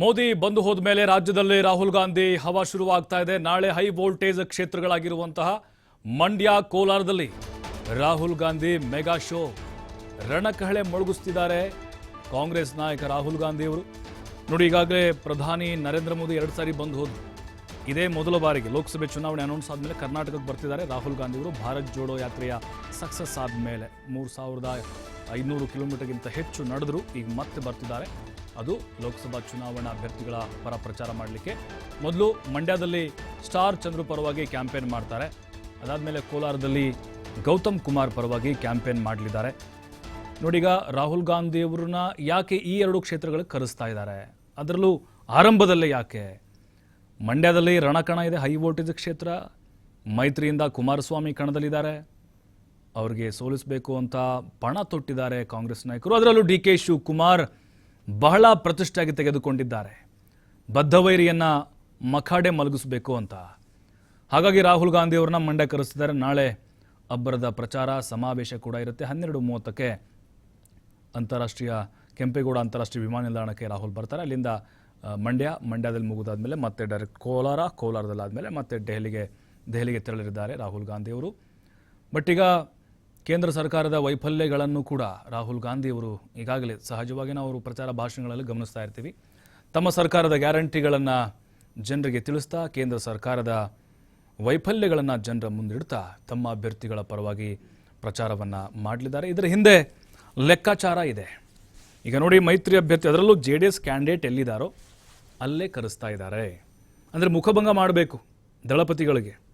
ಮೋದಿ ಬಂದು ಹೋದ ಮೇಲೆ ರಾಜ್ಯದಲ್ಲಿ ರಾಹುಲ್ ಗಾಂಧಿ ಹವಾ ಶುರುವಾಗ್ತಾ ಇದೆ. ನಾಳೆ ಹೈ ವೋಲ್ಟೇಜ್ ಕ್ಷೇತ್ರಗಳಾಗಿರುವಂತಹ ಮಂಡ್ಯ, ಕೋಲಾರದಲ್ಲಿ ರಾಹುಲ್ ಗಾಂಧಿ ಮೆಗಾ ಶೋ. ರಣಕಹಳೆ ಮೊಳಗಿಸ್ತಿದ್ದಾರೆ ಕಾಂಗ್ರೆಸ್ ನಾಯಕ ರಾಹುಲ್ ಗಾಂಧಿ ಅವರು ನೋಡಿ, ಈಗಾಗಲೇ ಪ್ರಧಾನಿ ನರೇಂದ್ರ ಮೋದಿ ಎರಡು ಸಾರಿ ಬಂದು ಹೋದ್ರು. ಇದೇ ಮೊದಲ ಬಾರಿಗೆ ಲೋಕಸಭೆ ಚುನಾವಣೆ ಅನೌನ್ಸ್ ಆದಮೇಲೆ ಕರ್ನಾಟಕಕ್ಕೆ ಬರ್ತಿದ್ದಾರೆ ರಾಹುಲ್ ಗಾಂಧಿ ಅವರು ಭಾರತ್ ಜೋಡೋ ಯಾತ್ರೆಯ ಸಕ್ಸಸ್ ಆದಮೇಲೆ ಮೂರು ಸಾವಿರದ ಐನೂರು ಕಿಲೋಮೀಟರ್ಗಿಂತ ಹೆಚ್ಚು ನಡೆದ್ರು. ಈಗ ಮತ್ತೆ ಬರ್ತಿದ್ದಾರೆ. ಅದು ಲೋಕಸಭಾ ಚುನಾವಣಾ ಅಭ್ಯರ್ಥಿಗಳ ಪರ ಪ್ರಚಾರ ಮಾಡಲಿಕ್ಕೆ. ಮೊದಲು ಮಂಡ್ಯದಲ್ಲಿ ಸ್ಟಾರ್ ಚಂದ್ರು ಪರವಾಗಿ ಕ್ಯಾಂಪೇನ್ ಮಾಡ್ತಾರೆ. ಅದಾದಮೇಲೆ ಕೋಲಾರದಲ್ಲಿ ಗೌತಮ್ ಕುಮಾರ್ ಪರವಾಗಿ ಕ್ಯಾಂಪೇನ್ ಮಾಡಲಿದ್ದಾರೆ. ನೋಡೀಗ ರಾಹುಲ್ ಗಾಂಧಿ ಅವ್ರನ್ನ ಯಾಕೆ ಈ ಎರಡು ಕ್ಷೇತ್ರಗಳಿಗೆ ಕರೆಸ್ತಾ ಇದ್ದಾರೆ? ಅದರಲ್ಲೂ ಆರಂಭದಲ್ಲೇ ಯಾಕೆ? ಮಂಡ್ಯದಲ್ಲಿ ರಣಕಣ ಇದೆ, ಹೈ ವೋಲ್ಟೇಜ್ ಕ್ಷೇತ್ರ. ಮೈತ್ರಿಯಿಂದ ಕುಮಾರಸ್ವಾಮಿ ಕಣದಲ್ಲಿದ್ದಾರೆ. ಅವ್ರಿಗೆ ಸೋಲಿಸಬೇಕು ಅಂತ ಪಣ ತೊಟ್ಟಿದ್ದಾರೆ ಕಾಂಗ್ರೆಸ್ ನಾಯಕರು. ಅದರಲ್ಲೂ ಡಿ ಕೆ ಶಿವಕುಮಾರ್ ಬಹಳ ಪ್ರತಿಷ್ಠೆಯಾಗಿ ತೆಗೆದುಕೊಂಡಿದ್ದಾರೆ. ಬದ್ಧವೈರಿಯನ್ನು ಮಖಾಡೆ ಮಲಗಿಸಬೇಕು ಅಂತ. ಹಾಗಾಗಿ ರಾಹುಲ್ ಗಾಂಧಿ ಅವ್ರನ್ನ ಮಂಡ್ಯ ಕರೆಸಿದ್ದಾರೆ ನಾಳೆ ಅಬ್ಬರದ ಪ್ರಚಾರ, ಸಮಾವೇಶ ಕೂಡ ಇರುತ್ತೆ. ಹನ್ನೆರಡು ಮೂವತ್ತಕ್ಕೆ ಅಂತಾರಾಷ್ಟ್ರೀಯ ಕೆಂಪೇಗೌಡ ಅಂತಾರಾಷ್ಟ್ರೀಯ ವಿಮಾನ ನಿಲ್ದಾಣಕ್ಕೆ ರಾಹುಲ್ ಬರ್ತಾರೆ. ಅಲ್ಲಿಂದ ಮಂಡ್ಯ, ಮಂಡ್ಯದಲ್ಲಿ ಮುಗಿದಾದ್ಮೇಲೆ ಮತ್ತೆ ಡೈರೆಕ್ಟ್ ಕೋಲಾರ ಕೋಲಾರದಲ್ಲಿ ಆದಮೇಲೆ ಮತ್ತೆ ದೆಹಲಿಗೆ ದೆಹಲಿಗೆ ತೆರಳಿದ್ದಾರೆ ರಾಹುಲ್ ಗಾಂಧಿಯವರು. ಬಟ್ ಈಗ ಕೇಂದ್ರ ಸರ್ಕಾರದ ವೈಫಲ್ಯಗಳನ್ನು ಕೂಡ ರಾಹುಲ್ ಗಾಂಧಿ ಅವರು ಈಗಾಗಲೇ ಸಹಜವಾಗಿ ನಾವು ಅವರು ಪ್ರಚಾರ ಭಾಷಣಗಳಲ್ಲಿ ಗಮನಿಸ್ತಾ ಇರ್ತೀವಿ. ತಮ್ಮ ಸರ್ಕಾರದ ಗ್ಯಾರಂಟಿಗಳನ್ನು ಜನರಿಗೆ ತಿಳಿಸ್ತಾ ಕೇಂದ್ರ ಸರ್ಕಾರದ ವೈಫಲ್ಯಗಳನ್ನು ಜನರ ಮುಂದಿಡ್ತಾ ತಮ್ಮ ಅಭ್ಯರ್ಥಿಗಳ ಪರವಾಗಿ ಪ್ರಚಾರವನ್ನು ಮಾಡಲಿದ್ದಾರೆ. ಇದರ ಹಿಂದೆ ಲೆಕ್ಕಾಚಾರ ಇದೆ. ಈಗ ನೋಡಿ, ಮೈತ್ರಿ ಅಭ್ಯರ್ಥಿ ಅದರಲ್ಲೂ ಜೆ ಡಿ ಎಸ್ ಕ್ಯಾಂಡಿಡೇಟ್ ಎಲ್ಲಿದ್ದಾರೋ ಅಲ್ಲೇ ಕರೆಸ್ತಾ ಇದ್ದಾರೆ. ಅಂದರೆ ಮುಖಭಂಗ ಮಾಡಬೇಕು ದಳಪತಿಗಳಿಗೆ.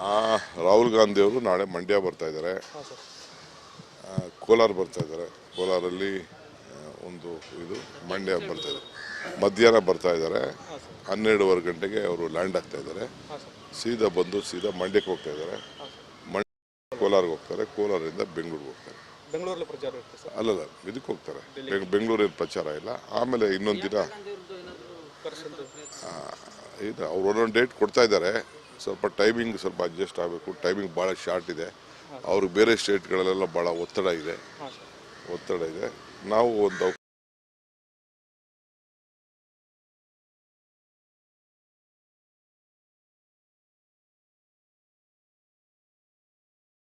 ನಾ ರಾಹುಲ್ ಗಾಂಧಿ ಅವರು ನಾಳೆ ಮಂಡ್ಯ ಬರ್ತಾ ಇದ್ದಾರೆ. ಕೋಲಾರ ಬರ್ತಾ ಇದ್ದಾರೆ. ಕೋಲಾರಲ್ಲಿ ಒಂದು ಇದು ಮಂಡ್ಯ ಬರ್ತಾ ಇದ್ದಾರೆ ಮಧ್ಯಾಹ್ನ ಬರ್ತಾ ಇದ್ದಾರೆ. ಹನ್ನೆರಡುವರೆ ಗಂಟೆಗೆ ಅವರು ಲ್ಯಾಂಡ್ ಆಗ್ತಾ ಇದ್ದಾರೆ. ಸೀದಾ ಬಂದು ಸೀದಾ ಮಂಡ್ಯಕ್ಕೆ ಹೋಗ್ತಾ ಇದ್ದಾರೆ. ಮಂಡ್ಯ ಕೋಲಾರ್ಗೆ ಹೋಗ್ತಾರೆ. ಕೋಲಾರದಿಂದ ಬೆಂಗಳೂರಿಗೆ ಹೋಗ್ತಾರೆ. ಬೆಂಗಳೂರಲ್ಲಿ ಪ್ರಚಾರ ಅಲ್ಲಲ್ಲ ಇದಕ್ಕೆ ಹೋಗ್ತಾರೆ. ಬೆಂಗಳೂರಿನ ಪ್ರಚಾರ ಇಲ್ಲ. ಆಮೇಲೆ ಇನ್ನೊಂದು ದಿನ ಇದು ಅವ್ರು ಒಂದೊಂದು ಡೇಟ್ ಕೊಡ್ತಾ ಇದ್ದಾರೆ. ಸ್ವಲ್ಪ ಟೈಮಿಂಗ್ ಸ್ವಲ್ಪ ಅಡ್ಜಸ್ಟ್ ಆಗಬೇಕು. ಟೈಮಿಂಗ್ ಭಾಳ ಶಾರ್ಟ್ ಇದೆ. ಅವ್ರಿಗೆ ಬೇರೆ ಸ್ಟೇಟ್ಗಳಲ್ಲೆಲ್ಲ ಭಾಳ ಒತ್ತಡ ಇದೆ. ಒತ್ತಡ ಇದೆ. ನಾವು ಒಂದು